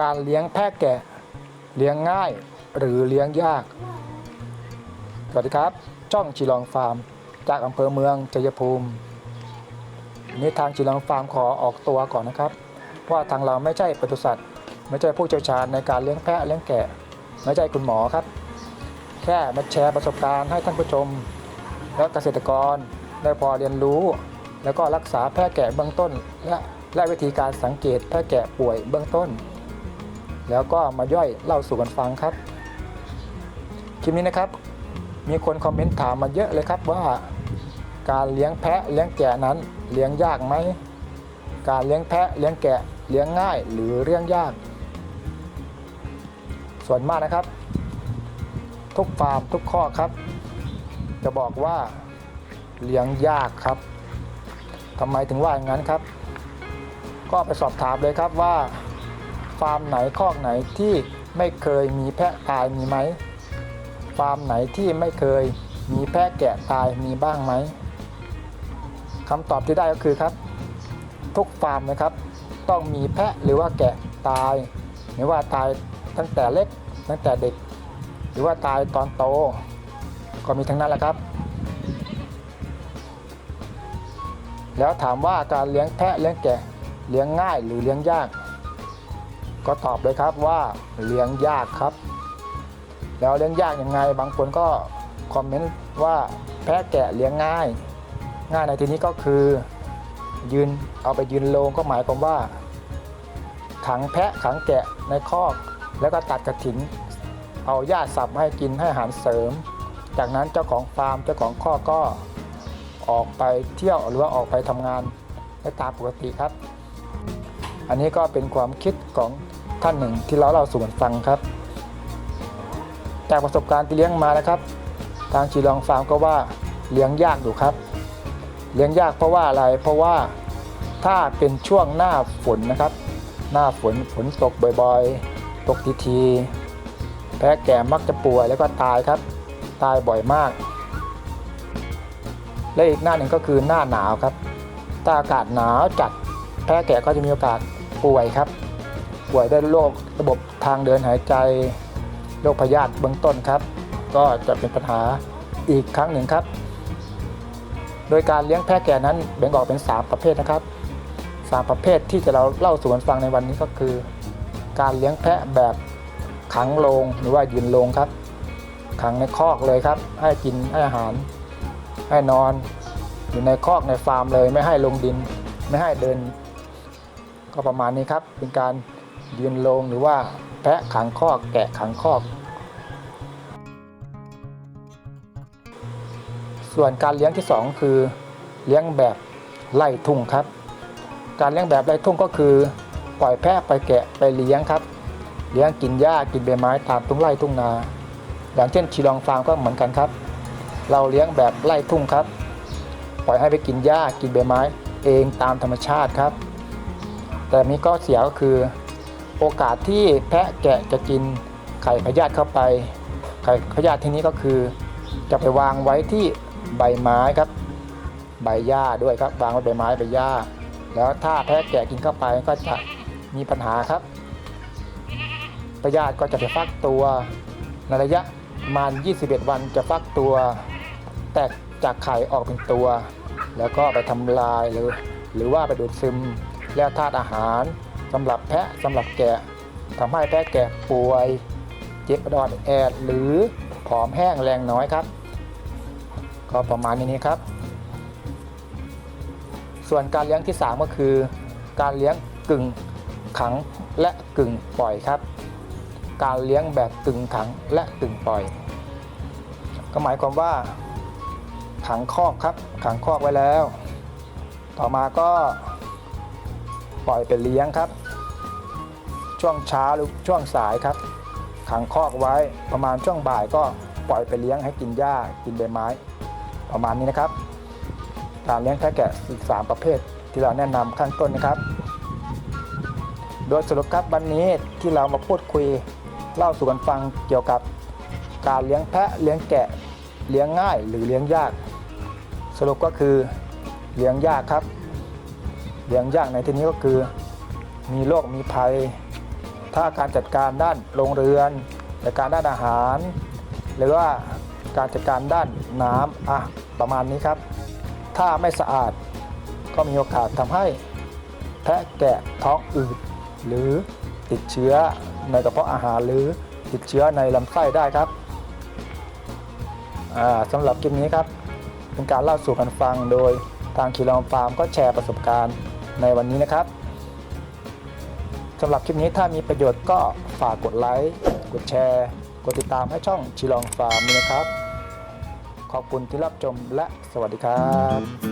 การเลี้ยงแพะแกะ เลี้ยงง่ายหรือเลี้ยงยาก สวัสดีครับจ้องจีลองฟาร์ม จากอำเภอเมืองชัยภูมิวันนี้ทางจีลองฟาร์มขอออกตัวก่อนนะครับเพราะว่าทางเราไม่ใช่ปศุสัตว์ ไม่ใช่ผู้เชี่ยวชาญในการเลี้ยงแพะเลี้ยงแกะ ไม่ใช่คุณหมอครับ แค่มาแชร์ประสบการณ์ให้ท่านผู้ชม และเกษตรกรได้พอเรียนรู้ แล้วก็รักษาแพะแกะเบื้องต้นและและวิธีการสังเกตแพะแกะป่วยเบื้องต้น แล้วก็มาย่อยเล่าสู่กันฟังครับ คลิปนี้นะครับ มีคนคอมเมนต์ถามมาเยอะเลยครับว่าการเลี้ยงแพะเลี้ยงแกะนั้นเลี้ยงยากไหม การเลี้ยงแพะเลี้ยงแกะเลี้ยงง่ายหรือเลี้ยงยาก ส่วนมากนะครับ ทุกฟาร์มทุกข้อครับ จะบอกว่าเลี้ยงยากครับทำไมถึงว่าอย่างนั้นครับ ก็ไปสอบถามเลยครับว่า ฟาร์มไหนคอกไหนที่ไม่เคยมีแพะตายมีไหม ฟาร์มไหนที่ไม่เคยมีแพะแกะตายมีบ้างไหมคำตอบที่ได้ก็คือครับ ทุกฟาร์มนะครับ ต้องมีแพะหรือว่าแกะตายไม่ว่าตายตั้งแต่เล็กตั้งแต่เด็ก หรือว่าตายตอนโต ก็มีทั้งนั้นแหละครับ แล้วถามว่าการเลี้ยงแพะเลี้ยงแกะเลี้ยงง่ายหรือเลี้ยงยาก ก็ตอบเลยครับว่าเลี้ยงยากครับ แล้วเลี้ยงยากยังไง บางคนก็คอมเมนต์ว่าแพะแกะเลี้ยงง่าย ง่ายในที่นี้ก็คือ ยืนเอาไปยืนโลงก็หมายความว่า ขังแพะขังแกะในคอก แล้วก็ตัดกระถิน เอาหญ้าสับให้กินให้อาหารเสริม จากนั้นเจ้าของฟาร์มเจ้าของคอกก็ออกไปเที่ยวหรือว่าออกไปทำงานได้ตามปกติครับ อันนี้ก็เป็นความคิดของท่านหนึ่งที่เราเล่าสู่กันฟังครับ จากประสบการณ์ที่เลี้ยงมานะครับ ทางชีลองฟาร์มก็ว่าเลี้ยงยากอยู่ครับ เลี้ยงยากเพราะว่าอะไร เพราะว่าถ้าเป็นช่วงหน้าฝนนะครับ หน้าฝนฝนตกบ่อยๆ ตกทีๆแพะแก่มักจะป่วยแล้วก็ตายครับ ตายบ่อยมาก และอีกหน้าหนึ่งก็คือหน้าหนาวครับ ถ้าอากาศหนาวจัดแพะแกะก็จะมีโอกาส ป่วยครับ ป่วยด้วยโรคระบบทางเดินหายใจโรคพยาธิเบื้องต้นครับ ก็จะเป็นปัญหาอีกครั้งหนึ่งครับ โดยการเลี้ยงแพะแกะนั้นแบ่งออกเป็น 3 ประเภทนะครับสามประเภทที่จะเราเล่าสู่กันฟังในวันนี้ก็คือ การเลี้ยงแพะแบบขังโลงหรือว่ายืนโลงครับ ขังในคอกเลยครับ ให้กินให้อาหาร ให้นอน อยู่ในคอกในฟาร์มเลยไม่ให้ลงดิน ไม่ให้เดิน ก็ประมาณนี้ครับ เป็นการยืนลงหรือว่าแพะขังคอกแกะขังคอก ส่วนการเลี้ยงที่ 2 คือเลี้ยงแบบไล่ทุ่งครับ การเลี้ยงแบบไล่ทุ่งก็คือ ปล่อยแพะไปแกะไปเลี้ยงครับ เลี้ยงกินหญ้ากินใบไม้ตามทุ่งไร่ทุ่งนา อย่างเช่นชีลองฟาร์มก็เหมือนกันครับ เราเลี้ยงแบบไล่ทุ่งครับ ปล่อยให้ไปกินหญ้ากินใบไม้ เองตามธรรมชาติครับ แต่มีข้อเสียก็คือ โอกาสที่แพะแกะจะกินไข่พยาธิเข้าไป ไข่พยาธิที่นี้ก็คือ จะไปวางไว้ที่ใบไม้ครับ ใบหญ้าด้วยครับวางไว้ใบไม้ใบหญ้า แล้วถ้าแพะแกะกินเข้าไปก็จะมีปัญหาครับพยาธิก็จะไปฟักตัวในระยะประมาณ 21 วันจะฟักตัว แตกจากไข่ออกเป็นตัว แล้วก็ไปทำลายหรือ หรือว่าไปดูดซึม แล้วธาตุอาหารสำหรับแพะสำหรับแกะทำให้แพะแกะป่วย เจ็บดอนแอด หรือผอมแห้งแรงน้อยครับ ก็ประมาณนี้ครับ ส่วนการเลี้ยงที่ 3 ก็คือ การเลี้ยงกึ่งขังและกึ่งปล่อยครับ การเลี้ยงแบบกึ่งขังและกึ่งปล่อย ก็หมายความว่า ขังคอกครับ ขังคอกไว้แล้ว ต่อมาก็ ปล่อยไปเลี้ยงครับ ช่วงเช้าหรือช่วงสายครับ ขังคอกไว้ประมาณช่วงบ่ายก็ปล่อยไปเลี้ยงให้กินหญ้ากินใบไม้ ประมาณนี้นะครับการเลี้ยงแพะแกะอีก3ประเภทที่เราแนะนำขั้นต้นนะครับ โดยสรุปครับวันนี้ที่เรามาพูดคุยเล่าสู่กันฟังเกี่ยวกับการเลี้ยงแพะเลี้ยงแกะเลี้ยงง่ายหรือเลี้ยงยาก สรุปก็คือเลี้ยงยากครับ เลี้ยงยากในที่นี้ก็คือ มีโรคมีภัย ถ้าการจัดการด้านโรงเรือนจัดการด้านอาหาร หรือว่าการจัดการด้านน้ำอะประมาณนี้ครับ ถ้าไม่สะอาดก็มีโอกาสทำให้แพะแกะท้องอืดหรือติดเชื้อในกระเพาะอาหารหรือติดเชื้อในลำไส้ได้ครับอ่าสำหรับคลิปนี้ครับ เป็นการเล่าสู่กันฟังโดยทางคีรองฟาร์มก็แชร์ประสบการณ์ ในวันนี้นะครับสำหรับคลิปนี้ถ้ามีประโยชน์ก็ฝากกดไลค์กดแชร์ กดติดตามให้ช่องชีลองฟาร์มนี้นะครับ ขอบคุณที่รับชมและสวัสดีครับ